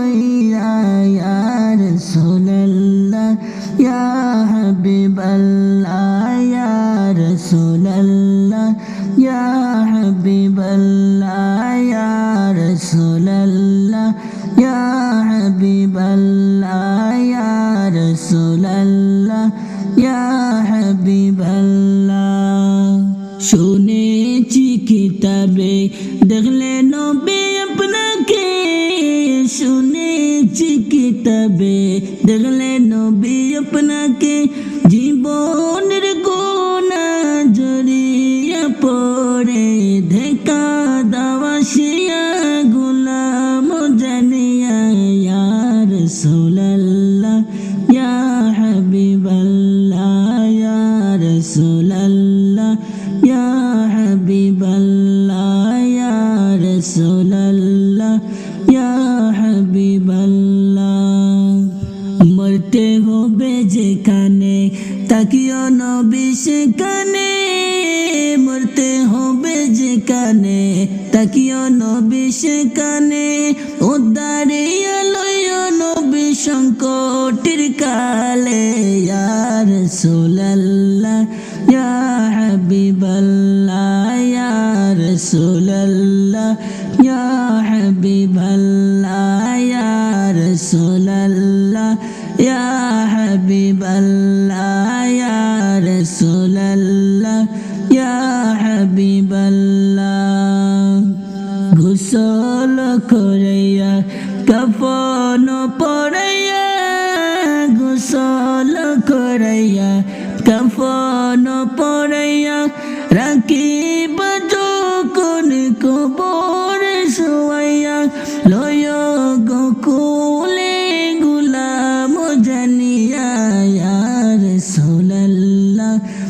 হইয়া ইয়া রাসূলুল্লাহ, ইয়া হাবিবাল্লাহ, ইয়া রাসূলুল্লাহ, ইয়া হাবিবাল্লাহ, ইয়া রাসূলুল্লাহ, ইয়া হাবিবাল্লাহ, ইয়া রাসূলুল্লাহ কিতাবে দেখলে নবী আপনাকে জীবনের গোনা জড়িয়ে পড়ে। দেখা দাওয়াশিয়া গুলাম জানিয়া ইয়া তাকিও নবী সেখানে মরতে হবে যেখানে তাকিও নবী সেখানে উদ্ধারে লয় নবী সংকটের কালে ইয়ার সোলাল্লাহ ইয়া হাবিবাল্লাহ ইয়া রাসূলুল্লাহ ইয়া হাবিবাল্লাহ ইয়া রাসূলুল্লাহ ইয়া হাবিবাল্লাহ ইয়া রাসূলুল্লাহ ইয়া হাবিবাল্লাহ গোসল করাইয়া কফন পড়াইয়া গোসল করাইয়া কফন পড়াইয়া রাখিব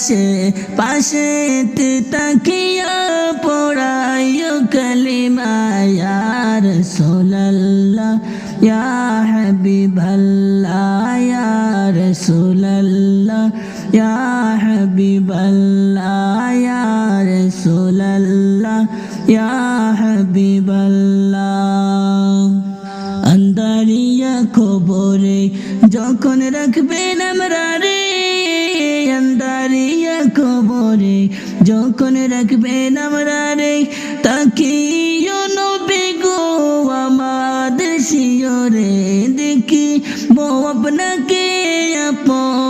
পাশে পাশে তাকিয়া পড়াইও কালিমা ইয়া রাসূলুল্লাহ ইয়া হাবিবাল্লাহ, ইয়া রাসূলুল্লাহ, ইয়া হাবিবাল্লাহ, ইয়া রাসূলুল্লাহ, ইয়া হাবিবাল্লাহ। আন্দারিয়া খবরে যখন রাখবেন আমরা রে আন্দারিয়া কবরে, যখন রাখবেন আমরা রে তাকে নবী গো, আমাদের শিয়রে দেখি, বউ আপনাকে আপন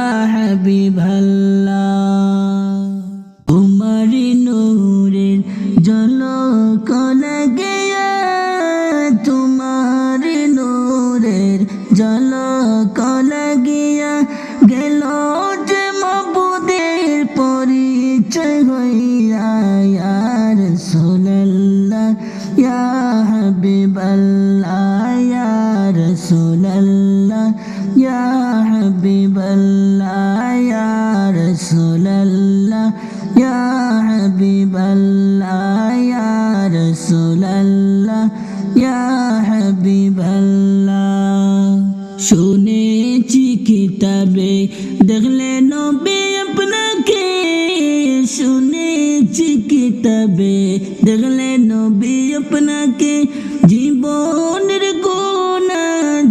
রাসূলুল্লাহ, ইয়া হাবিবাল্লাহ। শুনেছি কিতাবে, দেখলে নবী আপনাকে শুনেছি কিতাবে, দেখলে নবী আপনাকে জীবনের গোনা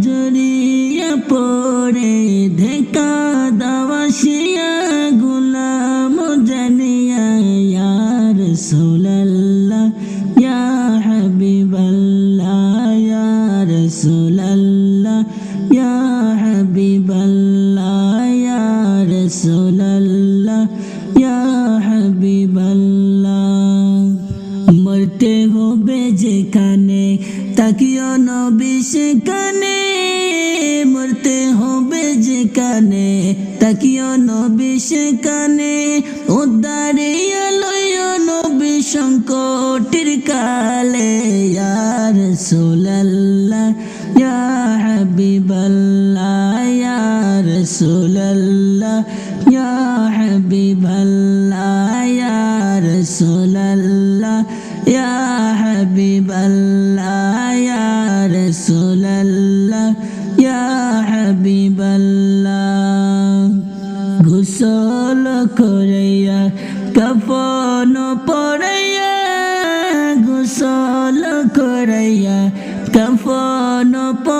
জড়িয়ে পড়ে, দেখা দাওয়াশিয়া গুলাম জানিয়া, ইয়া রাসূলুল্লাহ তাকিও নবী সেখানে, মরতে হবে যেখানে। তাকিও নবী সেখানে, উদ্ধারে আলোয় নবী সংকটের কালে। ইয়ার সোলাল্লা ইয়া হাবিবাল্লা ইয়ার সোলাল্লা ইয়া ইয়া হাবিবাল্লাহ ইয়া রাসূলুল্লাহ ইয়া হাবিবাল্লাহ গোসল করাইয়া কফন পড়াইয়া গোসল করাইয়া কফন পড়াইয়া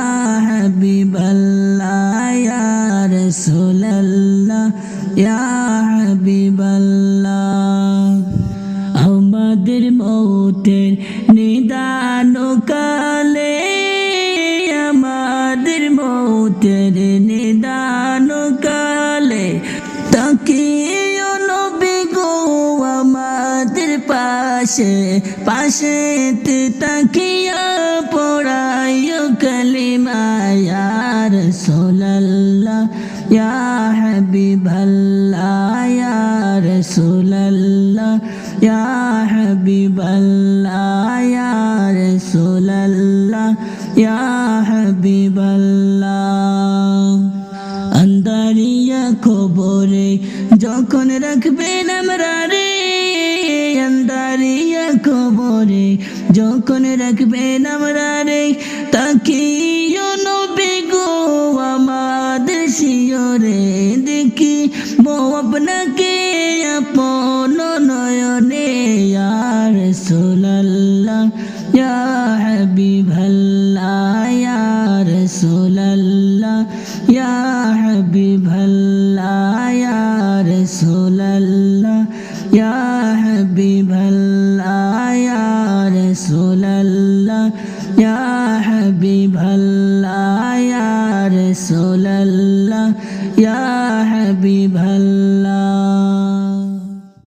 হাবিবাল্লাহ পাশে পাশে তাকিয়া পড়াইও কালিমা ইয়া রাসূলুল্লাহ ইয়া হাবিবাল্লাহ, ইয়া রাসূলুল্লাহ। ইয়া হাবিবাল্লাহ, ইয়া রাসূলুল্লাহ। ইয়া যখন রাখবেন আমরা রে, তাকিও নবে গো আমাদের শিয়রে দেখি বউ আপনাকে আপন নয়নে। ইয়ার সোলাল্লাহ ইয়া হাবিবাল্লাহ, ইয়া রাসূলুল্লাহ, ইয়া হাবিবাল্লাহ, ইয়া রাসূলুল্লাহ, ইয়া হাবিবাল্লাহ।